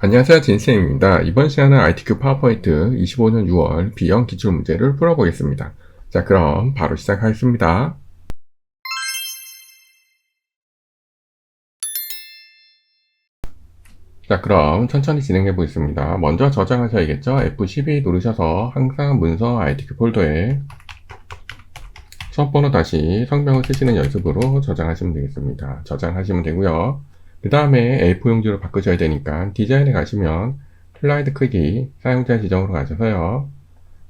안녕하세요. 진쌤입니다. 이번 시간은 ITQ 파워포인트 25년 6월 B형 기출 문제를 풀어보겠습니다. 자, 그럼 바로 시작하겠습니다. 자, 그럼 천천히 진행해 보겠습니다. 먼저 저장하셔야겠죠? F12 누르셔서 항상 문서 ITQ 폴더에 수업번호 다시 성명을 쓰시는 연습으로 저장하시면 되겠습니다. 저장하시면 되고요. 그 다음에 A4 용지로 바꾸셔야 되니까 디자인에 가시면 슬라이드 크기 사용자 지정으로 가셔서요.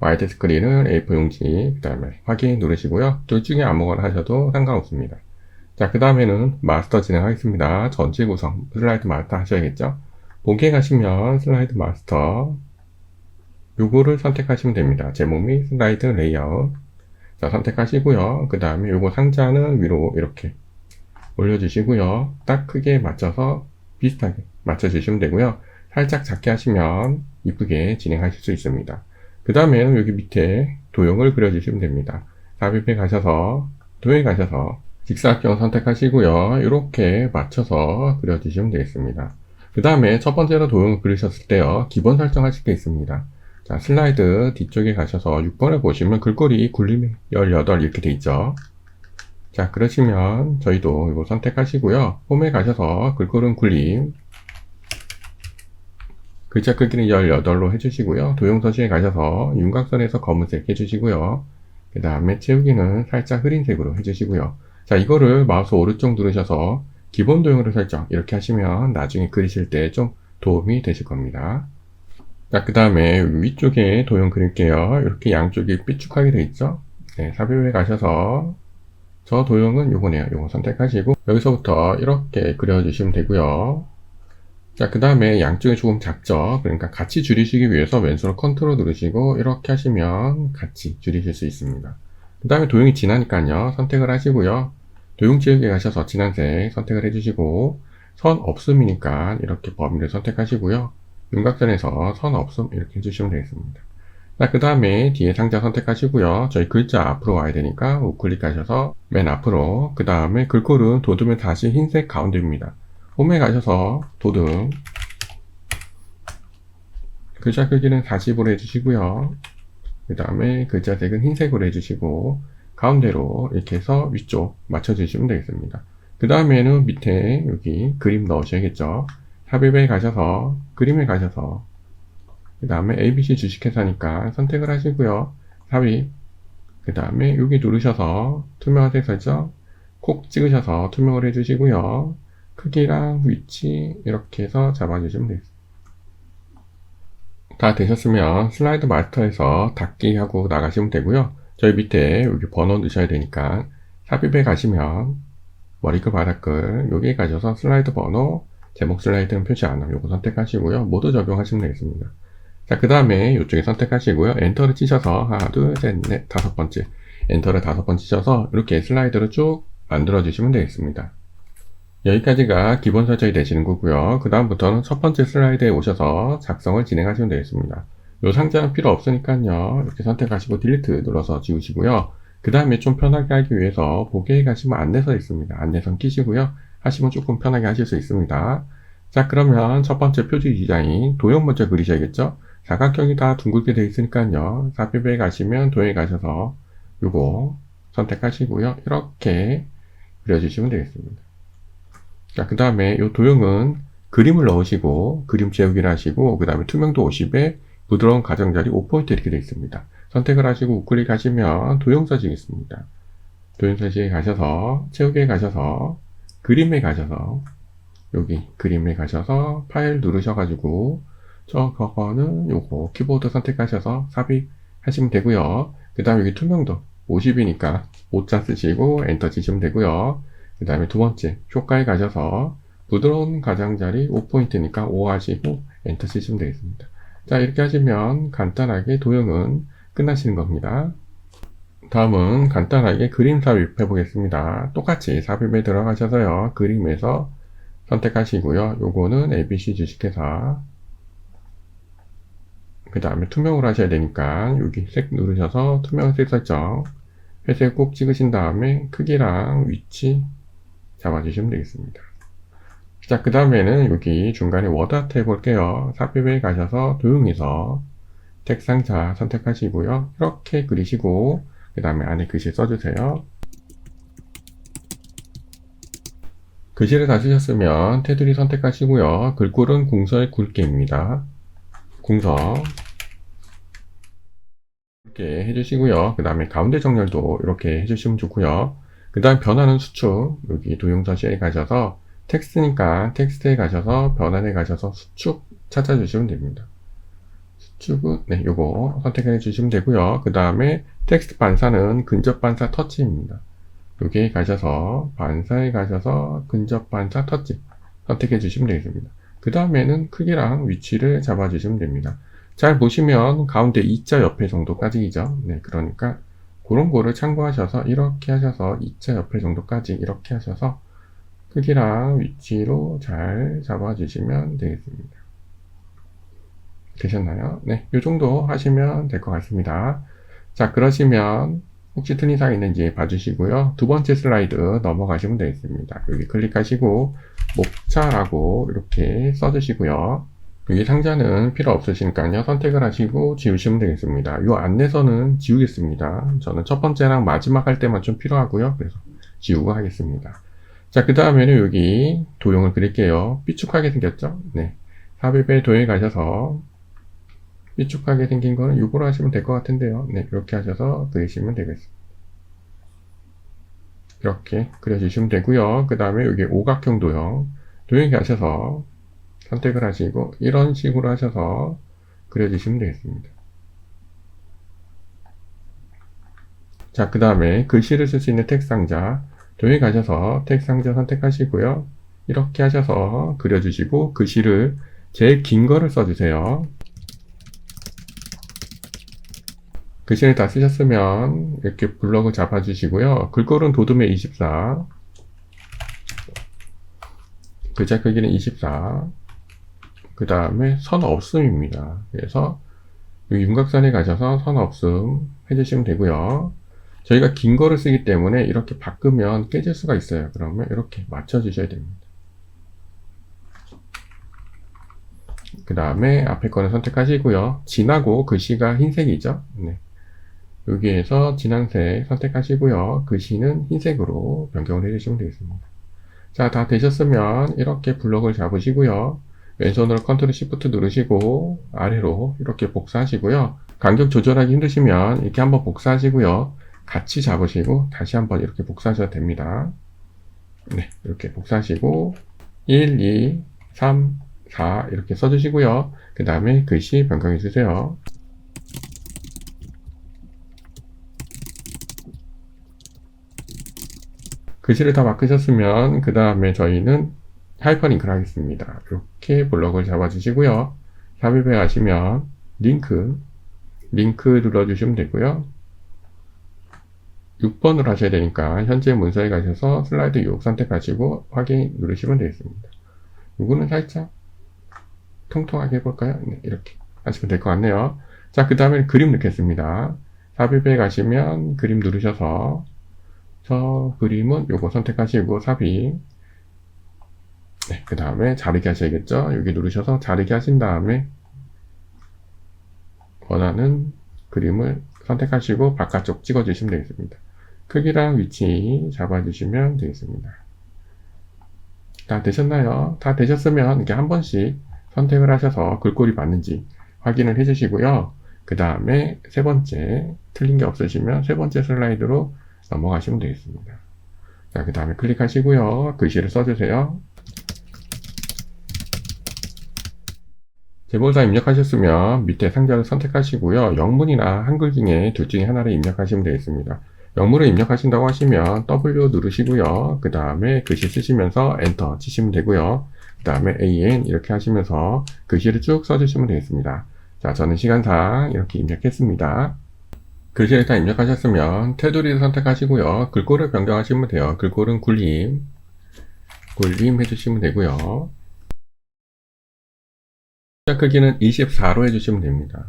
와이드 스크린은 A4 용지 그 다음에 확인 누르시고요. 둘 중에 아무거나 하셔도 상관없습니다. 자, 그 다음에는 마스터 진행하겠습니다. 전체 구성 슬라이드 마스터 하셔야겠죠? 보기에 가시면 슬라이드 마스터 요거를 선택하시면 됩니다. 제목 및 슬라이드 레이아웃 자, 선택하시고요. 그 다음에 요거 상자는 위로 이렇게 올려주시고요. 딱 크게 맞춰서 비슷하게 맞춰주시면 되고요. 살짝 작게 하시면 이쁘게 진행하실 수 있습니다. 그 다음에는 여기 밑에 도형을 그려주시면 됩니다. 삽입에 가셔서 도형에 가셔서 직사각형 선택하시고요. 이렇게 맞춰서 그려주시면 되겠습니다. 그 다음에 첫 번째로 도형을 그리셨을 때요. 기본 설정하실 게 있습니다. 자, 슬라이드 뒤쪽에 가셔서 6번에 보시면 글꼴이 굴림 18 이렇게 돼 있죠. 자, 그러시면 저희도 이거 선택하시고요. 홈에 가셔서 글꼴은 굴림 글자 크기는 18로 해주시고요. 도형 서식에 가셔서 윤곽선에서 검은색 해주시고요. 그 다음에 채우기는 살짝 흐린 색으로 해주시고요. 자, 이거를 마우스 오른쪽 누르셔서 기본 도형으로 설정 이렇게 하시면 나중에 그리실 때 좀 도움이 되실 겁니다. 자, 그 다음에 위쪽에 도형 그릴게요. 이렇게 양쪽이 삐죽하게 되어 있죠? 네, 삽입에 가셔서 저 도형은 요거네요. 요거 선택하시고 여기서부터 이렇게 그려주시면 되고요. 자, 그 다음에 양쪽이 조금 작죠? 그러니까 같이 줄이시기 위해서 왼손으로 컨트롤 누르시고 이렇게 하시면 같이 줄이실 수 있습니다. 그 다음에 도형이 진하니까요. 선택을 하시고요. 도형 지역에 가셔서 진한색 선택을 해주시고 선 없음이니까 이렇게 범위를 선택하시고요. 윤곽선에서 선 없음 이렇게 해주시면 되겠습니다. 자, 그 다음에 뒤에 상자 선택하시고요. 저희 글자 앞으로 와야 되니까 우클릭하셔서 맨 앞으로 그 다음에 글꼴은 돋으면 다시 흰색 가운데입니다. 홈에 가셔서 도등 글자 크기는 40으로 해주시고요. 그 다음에 글자 색은 흰색으로 해주시고 가운데로 이렇게 해서 위쪽 맞춰주시면 되겠습니다. 그 다음에는 밑에 여기 그림 넣으셔야겠죠. 삽입에 가셔서 그림에 가셔서 그 다음에 ABC 주식회사니까 선택을 하시고요. 삽입 그 다음에 여기 누르셔서 투명화색 설정 콕 찍으셔서 투명을 해주시고요. 크기랑 위치 이렇게 해서 잡아주시면 되겠습니다. 다 되셨으면 슬라이드 마스터에서 닫기 하고 나가시면 되고요. 저희 밑에 여기 번호 넣으셔야 되니까 삽입에 가시면 머리글 바닥글 여기에 가셔서 슬라이드 번호 제목 슬라이드는 표시 안 하고 요거 선택하시고요. 모두 적용하시면 되겠습니다. 자, 그 다음에 이쪽에 선택하시고요. 엔터를 치셔서 하나, 둘, 셋, 넷, 다섯 번째 엔터를 다섯 번 치셔서 이렇게 슬라이드를 쭉 만들어 주시면 되겠습니다. 여기까지가 기본 설정이 되시는 거고요. 그 다음부터는 첫 번째 슬라이드에 오셔서 작성을 진행하시면 되겠습니다. 이 상자는 필요 없으니까요. 이렇게 선택하시고 딜리트 눌러서 지우시고요. 그 다음에 좀 편하게 하기 위해서 보기에 가시면 안내서 있습니다. 안내선 끼시고요. 하시면 조금 편하게 하실 수 있습니다. 자 그러면 첫 번째 표지 디자인 도형 먼저 그리셔야겠죠? 사각형이 다 둥글게 되어 있으니까요. 삽입에 가시면 도형에 가셔서 요거 선택하시고요. 이렇게 그려주시면 되겠습니다. 자, 그 다음에 이 도형은 그림을 넣으시고 그림 채우기를 하시고 그 다음에 투명도 50에 부드러운 가장자리 5포인트 이렇게 되어 있습니다. 선택을 하시고 우클릭 하시면 도형 서식이 있습니다. 도형 서식에 가셔서 채우기에 가셔서 그림에 가셔서 여기 그림에 가셔서 파일 누르셔가지고 저 그거는 요거 키보드 선택하셔서 삽입하시면 되고요. 그 다음에 여기 투명도 50이니까 5자 쓰시고 엔터 치시면 되고요. 그 다음에 두 번째 효과에 가셔서 부드러운 가장자리 5포인트니까 5 하시고 엔터 치시면 되겠습니다. 자 이렇게 하시면 간단하게 도형은 끝나시는 겁니다. 다음은 간단하게 그림 삽입해 보겠습니다. 똑같이 삽입에 들어가셔서요. 그림에서 선택하시고요. 요거는 ABC 주식회사 그 다음에 투명으로 하셔야 되니까 여기 색 누르셔서 투명색 설정 회색 꼭 찍으신 다음에 크기랑 위치 잡아주시면 되겠습니다. 자, 그 다음에는 여기 중간에 워드아트 해볼게요. 삽입에 가셔서 도용해서 텍 상자 선택하시고요. 이렇게 그리시고, 그 다음에 안에 글씨 써주세요. 글씨를 다 쓰셨으면 테두리 선택하시고요. 글꼴은 궁서의 굵게입니다. 궁서 이렇게 해주시고요. 그 다음에 가운데 정렬도 이렇게 해주시면 좋고요. 그 다음 변화는 수축 여기 도용서시에 가셔서 텍스트니까 텍스트에 가셔서 변환에 가셔서 수축 찾아주시면 됩니다. 수축은 네 요거 선택해 주시면 되고요. 그 다음에 텍스트 반사는 근접 반사 터치입니다. 여기에 가셔서 반사에 가셔서 근접 반사 터치 선택해 주시면 되겠습니다. 그 다음에는 크기랑 위치를 잡아 주시면 됩니다. 잘 보시면 가운데 2자 옆에 정도까지이죠. 네, 그러니까 그런 거를 참고하셔서 이렇게 하셔서 2자 옆에 정도까지 이렇게 하셔서 크기랑 위치로 잘 잡아 주시면 되겠습니다. 되셨나요? 네, 이 정도 하시면 될 것 같습니다. 자, 그러시면 혹시 틀린 사항 있는지 봐주시고요. 두 번째 슬라이드 넘어가시면 되겠습니다. 여기 클릭하시고 목차라고 이렇게 써주시고요. 여기 상자는 필요 없으시니까요. 선택을 하시고 지우시면 되겠습니다. 이 안내서는 지우겠습니다. 저는 첫 번째랑 마지막 할 때만 좀 필요하고요. 그래서 지우고 하겠습니다. 자, 그 다음에는 여기 도형을 그릴게요. 삐죽하게 생겼죠? 네. 삽입에 도형에 가셔서 삐죽하게 생긴 거는 이거로 하시면 될 것 같은데요. 네, 이렇게 하셔서 그리시면 되겠습니다. 이렇게 그려주시면 되고요. 그 다음에 여기 오각형 도형, 도형에 가셔서 선택을 하시고 이런 식으로 하셔서 그려주시면 되겠습니다. 자, 그 다음에 글씨를 쓸 수 있는 텍스트 상자, 도형에 가셔서 텍스트 상자 선택하시고요. 이렇게 하셔서 그려주시고 글씨를 제일 긴 거를 써주세요. 글씨를 다 쓰셨으면 이렇게 블럭을 잡아주시고요. 글꼴은 도둠에 24, 글자 크기는 24, 그 다음에 선 없음입니다. 그래서 윤곽선에 가셔서 선 없음 해주시면 되고요. 저희가 긴 거를 쓰기 때문에 이렇게 바꾸면 깨질 수가 있어요. 그러면 이렇게 맞춰주셔야 됩니다. 그 다음에 앞에 거는 선택하시고요. 진하고 글씨가 흰색이죠. 네. 여기에서 진한색 선택하시고요. 글씨는 흰색으로 변경을 해주시면 되겠습니다. 자, 다 되셨으면 이렇게 블럭을 잡으시고요. 왼손으로 컨트롤 시프트 누르시고 아래로 이렇게 복사하시고요. 간격 조절하기 힘드시면 이렇게 한번 복사하시고요. 같이 잡으시고 다시 한번 이렇게 복사하셔도 됩니다. 네, 이렇게 복사하시고 1, 2, 3, 4 이렇게 써주시고요. 그 다음에 글씨 변경해 주세요. 글씨를 다 바꾸셨으면 그 다음에 저희는 하이퍼링크를 하겠습니다. 이렇게 블럭을 잡아주시고요. 삽입에 가시면 링크, 링크 눌러주시면 되고요. 6번을 하셔야 되니까 현재 문서에 가셔서 슬라이드 6 선택하시고 확인 누르시면 되겠습니다. 이거는 살짝 통통하게 해볼까요? 네, 이렇게 하시면 될 것 같네요. 자, 그 다음에 그림 넣겠습니다. 삽입에 가시면 그림 누르셔서 저 그림은 요거 선택하시고 삽입 네, 그 다음에 자르기 하셔야겠죠? 여기 누르셔서 자르기 하신 다음에 원하는 그림을 선택하시고 바깥쪽 찍어주시면 되겠습니다. 크기랑 위치 잡아주시면 되겠습니다. 다 되셨나요? 다 되셨으면 이렇게 한 번씩 선택을 하셔서 글꼴이 맞는지 확인을 해주시고요. 그 다음에 세 번째 틀린 게 없으시면 세 번째 슬라이드로 넘어가시면 되겠습니다. 자, 그 다음에 클릭하시고요. 글씨를 써주세요. 제보사 입력하셨으면 밑에 상자를 선택하시고요. 영문이나 한글 중에 둘 중에 하나를 입력하시면 되겠습니다. 영문을 입력하신다고 하시면 W 누르시고요. 그 다음에 글씨 쓰시면서 엔터 치시면 되고요. 그 다음에 AN 이렇게 하시면서 글씨를 쭉 써주시면 되겠습니다. 자, 저는 시간상 이렇게 입력했습니다. 글씨를 다 입력하셨으면 테두리를 선택하시고요. 글꼴을 변경하시면 돼요. 글꼴은 굴림, 굴림 해주시면 되고요. 숫자 크기는 24로 해주시면 됩니다.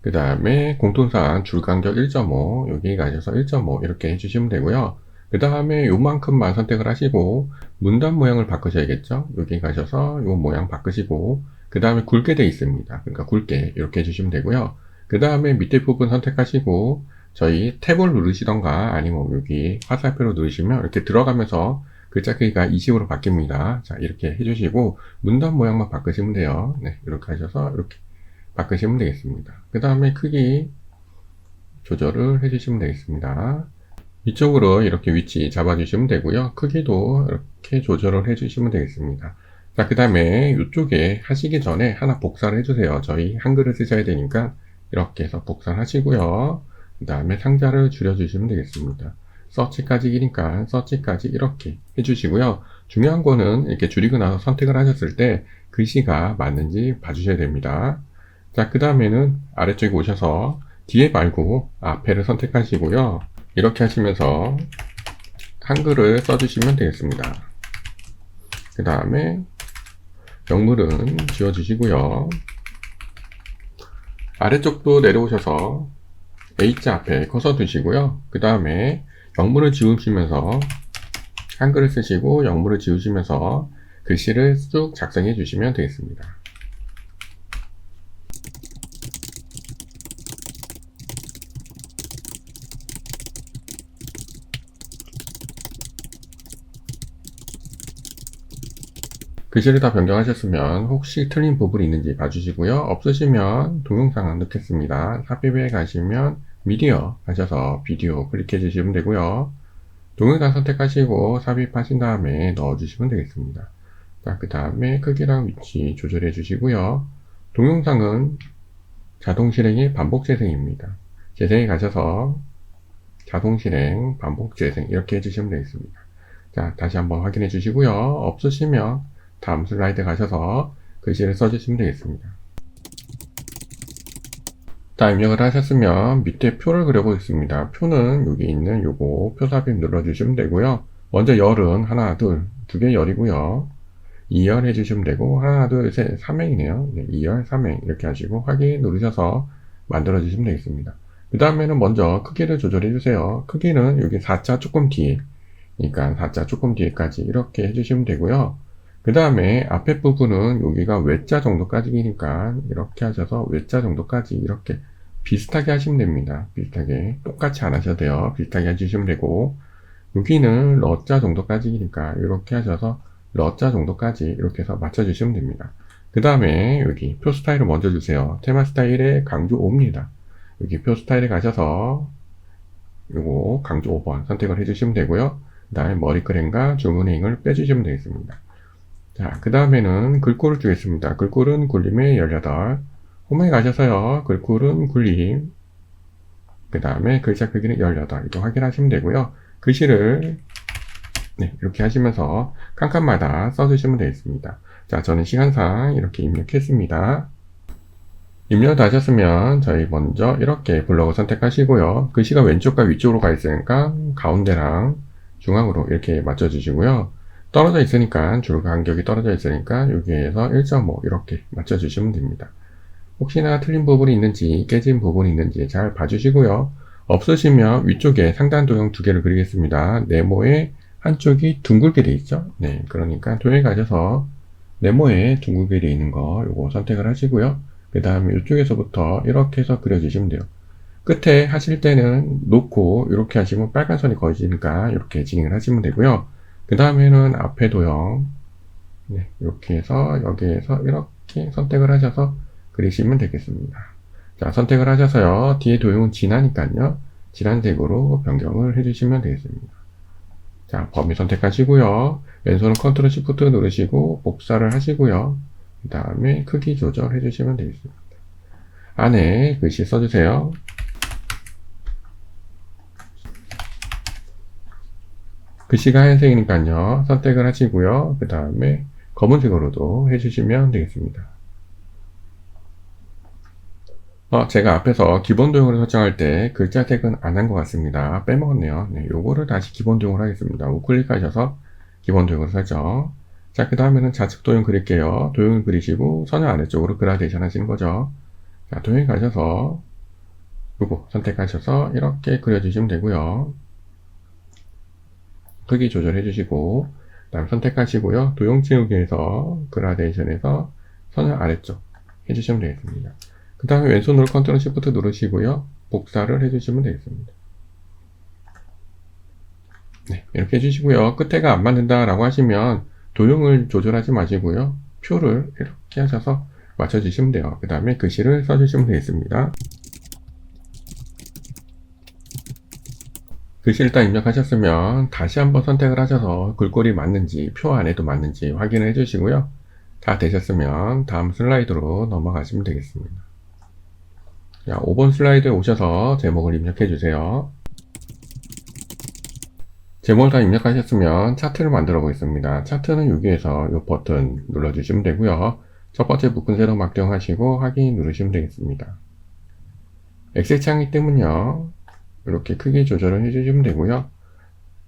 그 다음에 공통사항 줄간격 1.5 여기 가셔서 1.5 이렇게 해주시면 되고요. 그 다음에 요만큼만 선택을 하시고 문단 모양을 바꾸셔야겠죠? 여기 가셔서 요 모양 바꾸시고 그 다음에 굵게 돼 있습니다. 그러니까 굵게 이렇게 해주시면 되고요. 그 다음에 밑에 부분 선택하시고 저희 탭을 누르시던가 아니면 여기 화살표로 누르시면 이렇게 들어가면서 글자 크기가 20으로 바뀝니다. 자 이렇게 해주시고 문단 모양만 바꾸시면 돼요. 네 이렇게 하셔서 이렇게 바꾸시면 되겠습니다. 그 다음에 크기 조절을 해주시면 되겠습니다. 이쪽으로 이렇게 위치 잡아주시면 되고요. 크기도 이렇게 조절을 해주시면 되겠습니다. 자, 그 다음에 이쪽에 하시기 전에 하나 복사를 해주세요. 저희 한글을 쓰셔야 되니까 이렇게 해서 복사를 하시고요. 그 다음에 상자를 줄여주시면 되겠습니다. 서치까지 기니까 서치까지 이렇게 해주시고요. 중요한 거는 이렇게 줄이고 나서 선택을 하셨을 때 글씨가 맞는지 봐주셔야 됩니다. 자, 그 다음에는 아래쪽에 오셔서 뒤에 말고 앞에를 선택하시고요. 이렇게 하시면서 한글을 써주시면 되겠습니다. 그 다음에 영물은 지워주시고요. 아래쪽도 내려오셔서 H자 앞에 커서 두시고요. 그 다음에 영물을 지우시면서 한글을 쓰시고 영물을 지우시면서 글씨를 쭉 작성해 주시면 되겠습니다. 글씨를 다 변경하셨으면 혹시 틀린 부분이 있는지 봐주시고요. 없으시면 동영상 넣겠습니다. 삽입에 가시면 미디어 하셔서 비디오 클릭해 주시면 되고요. 동영상 선택하시고 삽입하신 다음에 넣어주시면 되겠습니다. 자, 그 다음에 크기랑 위치 조절해 주시고요. 동영상은 자동 실행의 반복 재생입니다. 재생에 가셔서 자동 실행, 반복 재생 이렇게 해주시면 되겠습니다. 자, 다시 한번 확인해 주시고요. 없으시면 다음 슬라이드 가셔서 글씨를 써주시면 되겠습니다. 다 입력을 하셨으면 밑에 표를 그려보겠습니다. 표는 여기 있는 요거 표 삽입 눌러주시면 되고요. 먼저 열은 하나, 둘, 두 개 열이고요. 2열 해주시면 되고 하나, 둘, 셋, 3행이네요. 네, 2열, 3행 이렇게 하시고 확인 누르셔서 만들어주시면 되겠습니다. 그 다음에는 먼저 크기를 조절해 주세요. 크기는 여기 4자 조금 뒤에 그러니까 4자 조금 뒤에까지 이렇게 해주시면 되고요. 그 다음에 앞에 부분은 여기가 외자 정도까지니까 이렇게 하셔서 외자 정도까지 이렇게 비슷하게 하시면 됩니다. 비슷하게 똑같이 안 하셔도 돼요. 비슷하게 해주시면 되고 여기는 러자 정도까지니까 이렇게 하셔서 러자 정도까지 이렇게 해서 맞춰주시면 됩니다. 그 다음에 여기 표 스타일을 먼저 주세요. 테마 스타일에 강조 5입니다. 여기 표 스타일에 가셔서 요거 강조 5번 선택을 해주시면 되고요. 그 다음에 머리끄램과 주문 행을 빼주시면 되겠습니다. 자, 그 다음에는 글꼴을 주겠습니다. 글꼴은 굴림의 18. 홈에 가셔서요. 글꼴은 굴림. 그 다음에 글자 크기는 18. 이거 확인하시면 되고요. 글씨를 네, 이렇게 하시면서 칸칸마다 써주시면 되겠습니다. 자, 저는 시간상 이렇게 입력했습니다. 입력 다 하셨으면 저희 먼저 이렇게 블럭을 선택하시고요. 글씨가 왼쪽과 위쪽으로 가 있으니까 가운데랑 중앙으로 이렇게 맞춰주시고요. 떨어져 있으니까 줄 간격이 떨어져 있으니까 여기에서 1.5 이렇게 맞춰주시면 됩니다. 혹시나 틀린 부분이 있는지 깨진 부분이 있는지 잘 봐주시고요. 없으시면 위쪽에 상단 도형 두 개를 그리겠습니다. 네모에 한쪽이 둥글게 돼 있죠. 네, 그러니까 도형에 가셔서 네모에 둥글게 돼 있는 거 요거 선택을 하시고요. 그 다음에 이쪽에서부터 이렇게 해서 그려주시면 돼요. 끝에 하실 때는 놓고 이렇게 하시면 빨간 선이 거지니까 이렇게 진행을 하시면 되고요. 그 다음에는 앞에 도형 네, 이렇게 해서 여기에서 이렇게 선택을 하셔서 그리시면 되겠습니다. 자 선택을 하셔서요 뒤에 도형은 진하니까요 진한색으로 변경을 해주시면 되겠습니다. 자 범위 선택하시고요 왼손은 컨트롤 시프트 누르시고 복사를 하시고요 그 다음에 크기 조절해 주시면 되겠습니다. 안에 글씨 써주세요. 글씨가 하얀색이니까요. 선택을 하시고요. 그 다음에 검은색으로도 해주시면 되겠습니다. 어, 제가 앞에서 기본 도형으로 설정할 때 글자 색은 안 한 것 같습니다. 빼먹었네요. 네, 요거를 다시 기본 도형으로 하겠습니다. 우클릭하셔서 기본 도형으로 설정. 자, 그 다음에는 좌측 도형 그릴게요. 도형을 그리시고 선을 아래쪽으로 그라데이션 하시는 거죠. 자, 도형에 가셔서 요거 선택하셔서 이렇게 그려주시면 되고요. 크기 조절해 주시고 그다음 선택하시고요. 도형 채우기에서 그라데이션에서 선을 아래쪽 해주시면 되겠습니다. 그 다음에 왼손으로 컨트롤 시프트 누르시고요. 복사를 해주시면 되겠습니다. 네, 이렇게 해주시고요. 끝에가 안 맞는다라고 하시면 도형을 조절하지 마시고요. 표를 이렇게 하셔서 맞춰주시면 돼요. 그 다음에 글씨를 써주시면 되겠습니다. 글씨 일단 입력하셨으면 다시 한번 선택을 하셔서 글꼴이 맞는지 표 안에도 맞는지 확인을 해주시고요. 다 되셨으면 다음 슬라이드로 넘어가시면 되겠습니다. 자, 5번 슬라이드에 오셔서 제목을 입력해 주세요. 제목을 다 입력하셨으면 차트를 만들어 보겠습니다. 차트는 여기에서 이 버튼 눌러주시면 되고요. 첫 번째 묶은 세로 막정하시고 확인 누르시면 되겠습니다. 엑셀 창이 뜨면요. 이렇게 크기 조절을 해주시면 되고요.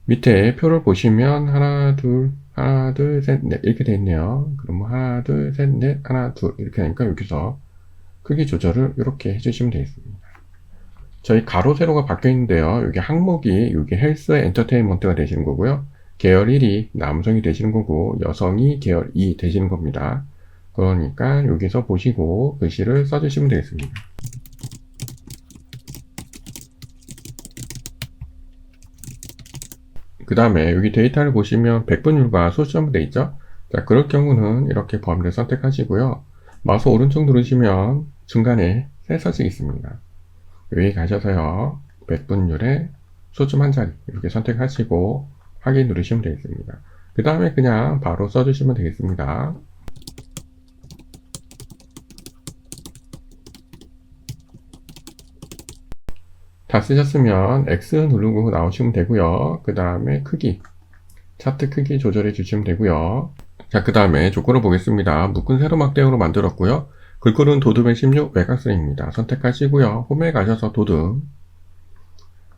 밑에 표를 보시면 하나, 둘, 하나, 둘, 셋, 넷 이렇게 돼 있네요. 그럼 하나, 둘, 셋, 넷, 하나, 둘 이렇게 되니까 여기서 크기 조절을 이렇게 해주시면 되겠습니다. 저희 가로 세로가 바뀌어 있는데요. 여기 항목이 여기 헬스 엔터테인먼트가 되시는 거고요. 계열 1이 남성이 되시는 거고 여성이 계열 2 되시는 겁니다. 그러니까 여기서 보시고 글씨를 써주시면 되겠습니다. 그 다음에 여기 데이터를 보시면 백분율과 소수점으로 되어 있죠? 자, 그럴 경우는 이렇게 범위를 선택하시고요. 마우스 오른쪽 누르시면 중간에 새 서식 있습니다. 여기 가셔서요. 백분율에 소점 한 자리 이렇게 선택하시고 확인 누르시면 되겠습니다. 그 다음에 그냥 바로 써주시면 되겠습니다. 다 쓰셨으면 X 누르고 나오시면 되고요. 그 다음에 크기, 차트 크기 조절해 주시면 되고요. 자, 그 다음에 조건을 보겠습니다. 묶은 세로 막대으로 만들었고요. 글꼴은 도듬의 16 외곽선입니다. 선택하시고요. 홈에 가셔서 도듬.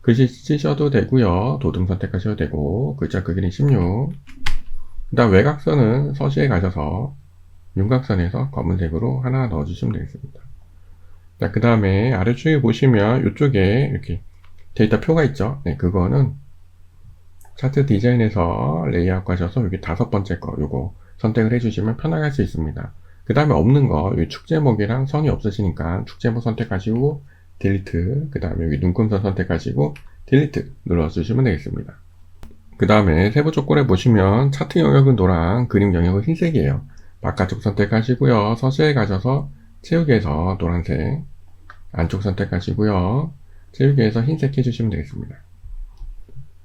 글씨 쓰셔도 되고요. 도듬 선택하셔도 되고 글자 크기는 16. 그 다음 외곽선은 서시에 가셔서 윤곽선에서 검은색으로 하나 넣어주시면 되겠습니다. 자, 그 다음에 아래쪽에 보시면 이쪽에 이렇게 데이터 표가 있죠. 네, 그거는 차트 디자인에서 레이아웃 가셔서 여기 다섯 번째 거 요거 선택을 해주시면 편하게 할 수 있습니다. 그 다음에 없는 거, 여기 축 제목이랑 선이 없으시니까 축 제목 선택하시고 딜리트, 그 다음에 여기 눈금선 선택하시고 딜리트 눌러주시면 되겠습니다. 그 다음에 세부 조건에 보시면 차트 영역은 노랑, 그림 영역은 흰색이에요. 바깥쪽 선택하시고요. 서시에 가셔서 채우기에서 노란색, 안쪽 선택하시고요. 채우기에서 흰색 해주시면 되겠습니다.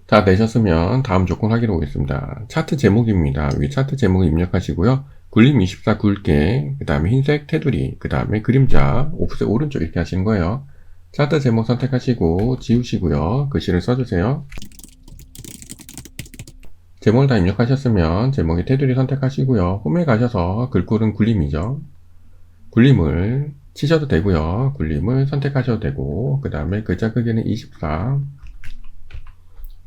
다 내셨으면 다음 조건 확인해 보겠습니다. 차트 제목입니다. 여기 차트 제목을 입력하시고요. 굴림 24 굵게, 그 다음에 흰색 테두리, 그 다음에 그림자, 오프셋 오른쪽 이렇게 하시는 거예요. 차트 제목 선택하시고 지우시고요. 글씨를 써주세요. 제목을 다 입력하셨으면 제목의 테두리 선택하시고요. 홈에 가셔서 글꼴은 굴림이죠. 굴림을 치셔도 되고요. 굴림을 선택하셔도 되고 그 다음에 글자 크기는 24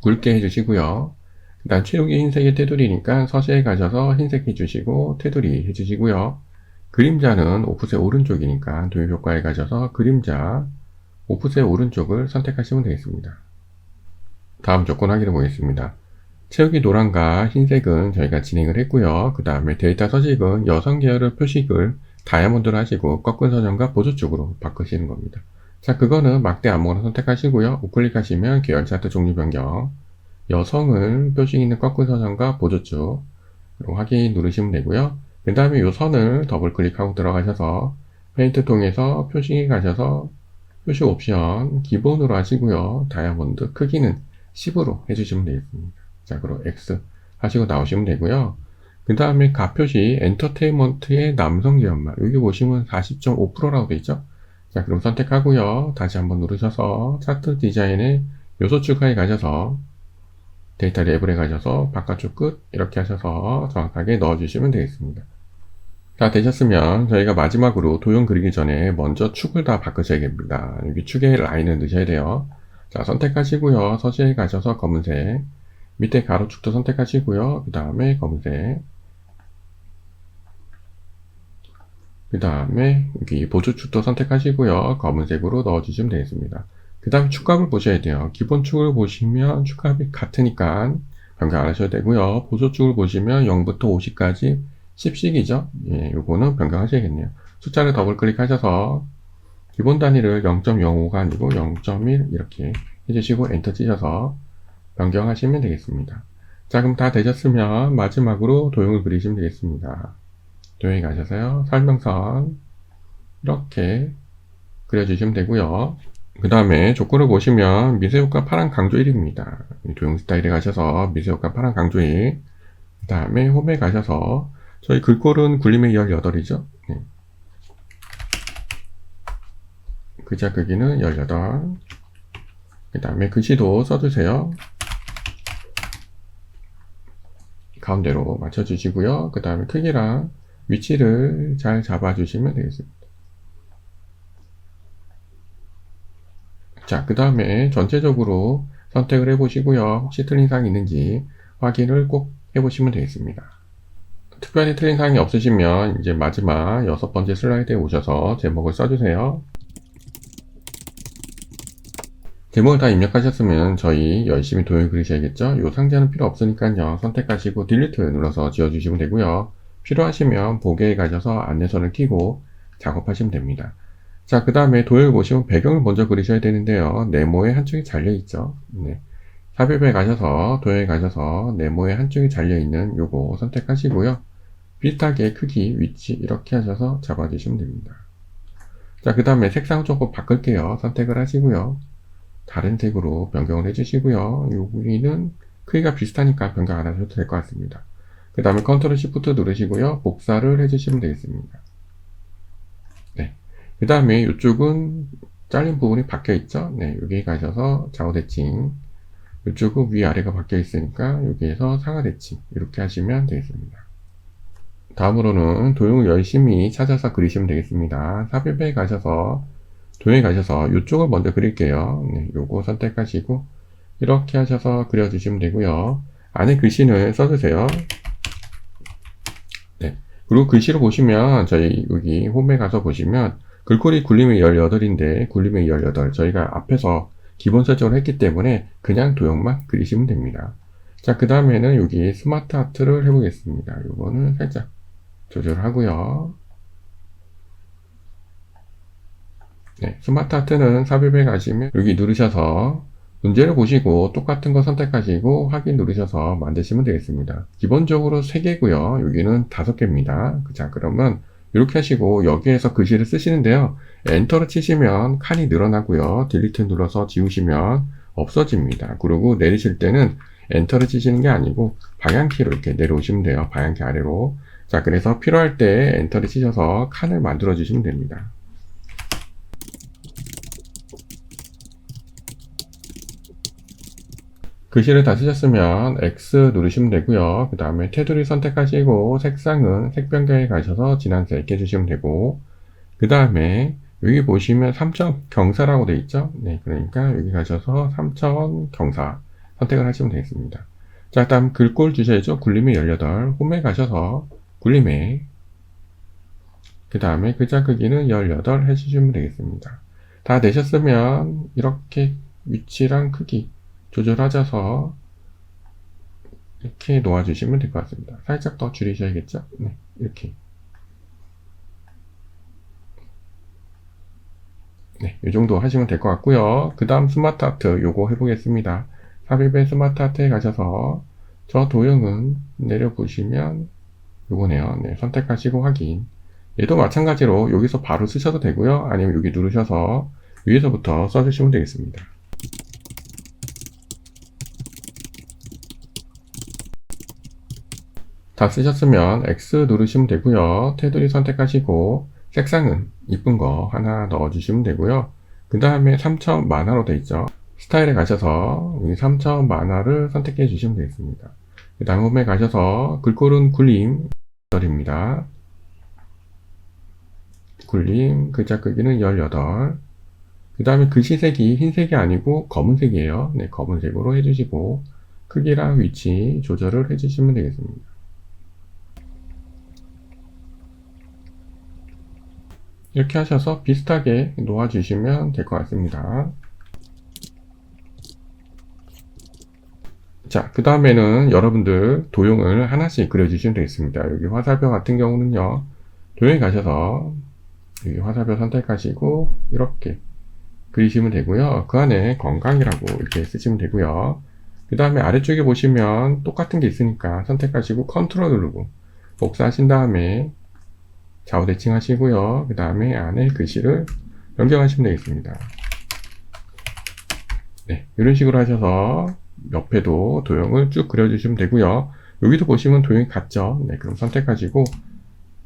굵게 해주시고요. 그 다음 채우기 흰색이 테두리니까 서시에 가셔서 흰색 해주시고 테두리 해주시고요. 그림자는 오프셋 오른쪽이니까 도입 효과에 가셔서 그림자 오프셋 오른쪽을 선택하시면 되겠습니다. 다음 조건 확인해 보겠습니다. 채우기 노란과 흰색은 저희가 진행을 했고요. 그 다음에 데이터 서식은 여성 계열의 표식을 다이아몬드로 하시고 꺾은 서정과 보조 쪽으로 바꾸시는 겁니다. 자, 그거는 막대 아무거나 선택하시고요. 우클릭하시면 계열 차트 종류 변경. 여성을 표식 있는 꺾은 서정과 보조 쪽 확인 누르시면 되고요. 그 다음에 이 선을 더블 클릭하고 들어가셔서 페인트 통해서 표식에 가셔서 표식 옵션 기본으로 하시고요. 다이아몬드 크기는 10으로 해주시면 되겠습니다. 자, 그리고 X 하시고 나오시면 되고요. 그 다음에 가표시 엔터테인먼트의 남성 계열만 여기 보시면 40.5%라고 되어 있죠? 자 그럼 선택하고요. 다시 한번 누르셔서 차트 디자인의 요소 추가에 가셔서 데이터 레벨에 가셔서 바깥쪽 끝 이렇게 하셔서 정확하게 넣어주시면 되겠습니다. 다 되셨으면 저희가 마지막으로 도형 그리기 전에 먼저 축을 다 바꾸셔야 됩니다. 여기 축에 라인을 넣으셔야 돼요. 자 선택하시고요. 서시에 가셔서 검은색. 밑에 가로축도 선택하시고요. 그 다음에 검은색. 그 다음에 여기 보조축도 선택하시고요. 검은색으로 넣어주시면 되겠습니다. 그 다음에 축값을 보셔야 돼요. 기본 축을 보시면 축값이 같으니까 변경 안 하셔도 되고요. 보소축을 보시면 0부터 50까지 10씩이죠. 예, 요거는 변경하셔야겠네요. 숫자를 더블 클릭하셔서 기본 단위를 0.05가 아니고 0.1 이렇게 해주시고 엔터 치셔서 변경하시면 되겠습니다. 자, 그럼 다 되셨으면 마지막으로 도형을 그리시면 되겠습니다. 도형에 가셔서요. 설명선 이렇게 그려주시면 되고요. 그 다음에 조건을 보시면 미세효과 파란 강조일입니다. 이 도형 스타일에 가셔서 미세효과 파란 강조일 그 다음에 홈에 가셔서 저희 글꼴은 굴림의 18이죠. 네. 글자 크기는 18. 그 다음에 글씨도 써주세요. 가운데로 맞춰주시고요. 그 다음에 크기랑 위치를 잘 잡아주시면 되겠습니다. 자, 그 다음에 전체적으로 선택을 해보시고요. 혹시 틀린 사항이 있는지 확인을 꼭 해보시면 되겠습니다. 특별히 틀린 사항이 없으시면 이제 마지막 여섯 번째 슬라이드에 오셔서 제목을 써주세요. 제목을 다 입력하셨으면 저희 열심히 도형 그리셔야겠죠? 이 상자는 필요 없으니까요. 선택하시고 딜리트 눌러서 지워주시면 되고요. 필요하시면 보기에 가셔서 안내선을 켜고 작업하시면 됩니다. 자, 그 다음에 도형을 보시면 배경을 먼저 그리셔야 되는데요. 네모의 한쪽이 잘려있죠. 네. 삽입에 가셔서 도형에 가셔서 네모의 한쪽이 잘려있는 요거 선택하시고요. 비슷하게 크기, 위치 이렇게 하셔서 잡아주시면 됩니다. 자, 그 다음에 색상 조금 바꿀게요. 선택을 하시고요. 다른 색으로 변경을 해주시고요. 여기는 크기가 비슷하니까 변경 안 하셔도 될 것 같습니다. 그 다음에 컨트롤 시프트 누르시고요. 복사를 해주시면 되겠습니다. 네. 그 다음에 이쪽은 잘린 부분이 바뀌어 있죠. 네. 여기 가셔서 좌우 대칭. 이쪽은 위아래가 바뀌어 있으니까 여기에서 상하 대칭. 이렇게 하시면 되겠습니다. 다음으로는 도형을 열심히 찾아서 그리시면 되겠습니다. 삽입에 가셔서 도형에 가셔서 이쪽을 먼저 그릴게요. 네, 요거 선택하시고 이렇게 하셔서 그려주시면 되고요. 안에 글씨는 써주세요. 네. 그리고 글씨를 보시면 저희 여기 홈에 가서 보시면 글꼴이 굴림의 18인데 굴림의 18 저희가 앞에서 기본 설정을 했기 때문에 그냥 도형만 그리시면 됩니다. 자, 그 다음에는 여기 스마트 아트를 해보겠습니다. 요거는 살짝 조절하고요. 네, 스마트 아트는 삽입에 가시면 여기 누르셔서 문제를 보시고 똑같은 거 선택하시고 확인 누르셔서 만드시면 되겠습니다. 기본적으로 3개고요. 여기는 5개입니다. 자, 그러면 이렇게 하시고 여기에서 글씨를 쓰시는데요. 엔터를 치시면 칸이 늘어나고요. 딜리트 눌러서 지우시면 없어집니다. 그리고 내리실 때는 엔터를 치시는 게 아니고 방향키로 이렇게 내려오시면 돼요. 방향키 아래로. 자, 그래서 필요할 때 엔터를 치셔서 칸을 만들어 주시면 됩니다. 글씨를 다 쓰셨으면 X 누르시면 되고요. 그 다음에 테두리 선택하시고 색상은 색 변경에 가셔서 진한색 해주시면 되고 그 다음에 여기 보시면 3점 경사라고 되어 있죠. 네, 그러니까 여기 가셔서 3점 경사 선택을 하시면 되겠습니다. 자, 다음 글꼴 주셔야죠. 굴림의 18 홈에 가셔서 굴림에 그 다음에 글자 크기는 18 해주시면 되겠습니다. 다 되셨으면 이렇게 위치랑 크기 조절하셔서 이렇게 놓아주시면 될 것 같습니다. 살짝 더 줄이셔야겠죠? 네, 이렇게. 네, 이 정도 하시면 될 것 같고요. 그 다음 스마트 아트 요거 해보겠습니다. 삽입의 스마트 아트에 가셔서 저 도형은 내려보시면 요거네요. 네, 선택하시고 확인. 얘도 마찬가지로 여기서 바로 쓰셔도 되고요. 아니면 여기 누르셔서 위에서부터 써주시면 되겠습니다. 다 쓰셨으면 X 누르시면 되고요. 테두리 선택하시고 색상은 이쁜 거 하나 넣어주시면 되고요. 그 다음에 3천 만화로 되어 있죠. 스타일에 가셔서 이 3천 만화를 선택해 주시면 되겠습니다. 그 다음 홈에 가셔서 글꼴은 굴림 입니다 굴림 글자 크기는 18. 그 다음에 글씨색이 흰색이 아니고 검은색이에요. 네, 검은색으로 해주시고 크기랑 위치 조절을 해주시면 되겠습니다. 이렇게 하셔서 비슷하게 놓아 주시면 될 것 같습니다. 자, 그 다음에는 여러분들 도형을 하나씩 그려주시면 되겠습니다. 여기 화살표 같은 경우는요, 도형에 가셔서 여기 화살표 선택하시고 이렇게 그리시면 되고요. 그 안에 건강이라고 이렇게 쓰시면 되고요. 그 다음에 아래쪽에 보시면 똑같은 게 있으니까 선택하시고 컨트롤 누르고 복사하신 다음에 좌우 대칭 하시고요. 그 다음에 안에 글씨를 변경하시면 되겠습니다. 네, 이런 식으로 하셔서 옆에도 도형을 쭉 그려주시면 되고요. 여기도 보시면 도형이 같죠? 네, 그럼 선택하시고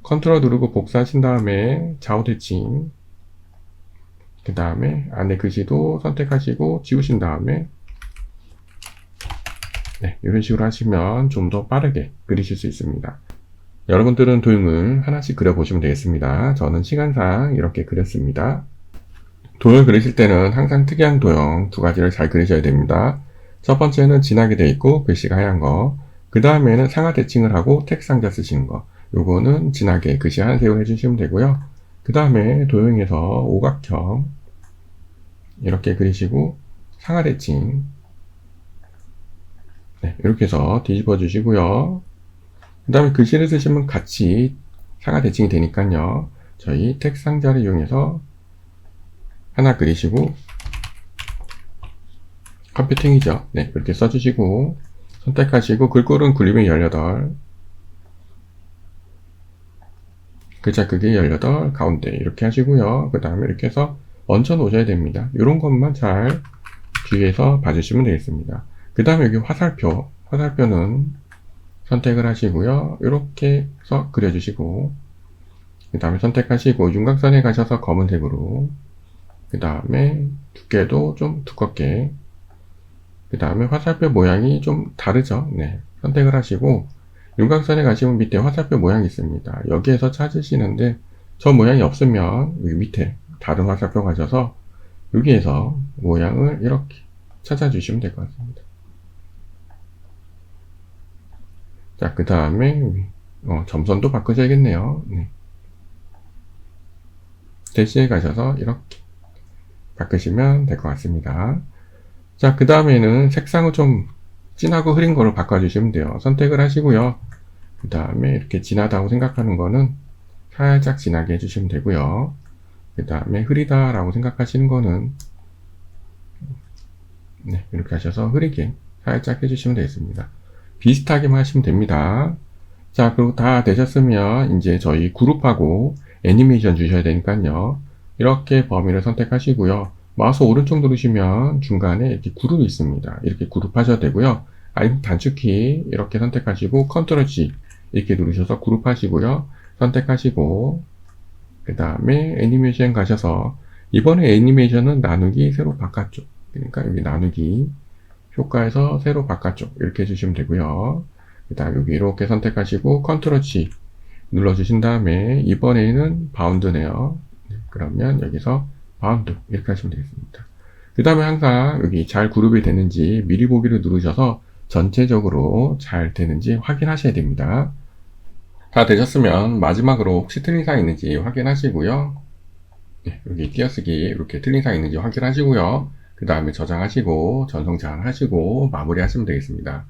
컨트롤 누르고 복사하신 다음에 좌우 대칭 그 다음에 안에 글씨도 선택하시고 지우신 다음에 네, 이런 식으로 하시면 좀 더 빠르게 그리실 수 있습니다. 여러분들은 도형을 하나씩 그려보시면 되겠습니다. 저는 시간상 이렇게 그렸습니다. 도형을 그리실 때는 항상 특이한 도형 두 가지를 잘 그리셔야 됩니다. 첫 번째는 진하게 되어 있고 글씨가 하얀 거. 그 다음에는 상하 대칭을 하고 텍 상자 쓰시는 거. 요거는 진하게 글씨 하얀색으로 해주시면 되고요. 그 다음에 도형에서 오각형 이렇게 그리시고 상하 대칭 네, 이렇게 해서 뒤집어 주시고요. 그 다음에 글씨를 쓰시면 같이 상하 대칭이 되니까요. 저희 텍 상자를 이용해서 하나 그리시고 컴퓨팅이죠. 네, 이렇게 써주시고 선택하시고 글꼴은 굴리면 18 글자 크기 18 가운데 이렇게 하시고요. 그 다음에 이렇게 해서 얹혀 놓으셔야 됩니다. 이런 것만 잘 뒤에서 봐주시면 되겠습니다. 그 다음에 여기 화살표 화살표는 선택을 하시고요. 이렇게 해서 그려주시고 그 다음에 선택하시고 윤곽선에 가셔서 검은색으로 그 다음에 두께도 좀 두껍게 그 다음에 화살표 모양이 좀 다르죠. 네. 선택을 하시고 윤곽선에 가시면 밑에 화살표 모양이 있습니다. 여기에서 찾으시는데 저 모양이 없으면 여기 밑에 다른 화살표 가셔서 여기에서 모양을 이렇게 찾아주시면 될 것 같습니다. 자, 그 다음에 어, 점선도 바꾸셔야겠네요. 네. 대시에 가셔서 이렇게 바꾸시면 될 것 같습니다. 자, 그 다음에는 색상을 좀 진하고 흐린 거로 바꿔주시면 돼요. 선택을 하시고요. 그 다음에 이렇게 진하다고 생각하는 거는 살짝 진하게 해주시면 되고요. 그 다음에 흐리다라고 생각하시는 거는 네, 이렇게 하셔서 흐리게 살짝 해주시면 되겠습니다. 비슷하게만 하시면 됩니다. 자, 그리고 다 되셨으면 이제 저희 그룹하고 애니메이션 주셔야 되니까요. 이렇게 범위를 선택하시고요. 마우스 오른쪽 누르시면 중간에 이렇게 그룹이 있습니다. 이렇게 그룹 하셔도 되고요. 아니면 단축키 이렇게 선택하시고 컨트롤 C 이렇게 누르셔서 그룹 하시고요. 선택하시고 그 다음에 애니메이션 가셔서 이번에 애니메이션은 나누기 세로 바깥쪽 그러니까 여기 나누기 효과에서 세로 바깥쪽 이렇게 해주시면 되고요. 그 다음 여기 이렇게 선택하시고 컨트롤 C 눌러주신 다음에 이번에는 바운드네요. 네, 그러면 여기서 바운드 이렇게 하시면 되겠습니다. 그 다음에 항상 여기 잘 그룹이 되는지 미리 보기를 누르셔서 전체적으로 잘 되는지 확인하셔야 됩니다. 다 되셨으면 마지막으로 혹시 틀린 사항 있는지 확인하시고요. 네, 여기 띄어쓰기 이렇게 틀린 사항 있는지 확인하시고요. 그 다음에 저장하시고 전송 잘 하시고 마무리 하시면 되겠습니다.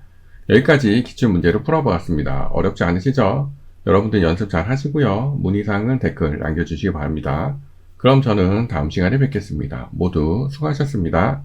여기까지 기출 문제를 풀어보았습니다. 어렵지 않으시죠? 여러분들 연습 잘 하시고요. 문의사항은 댓글 남겨주시기 바랍니다. 그럼 저는 다음 시간에 뵙겠습니다. 모두 수고하셨습니다.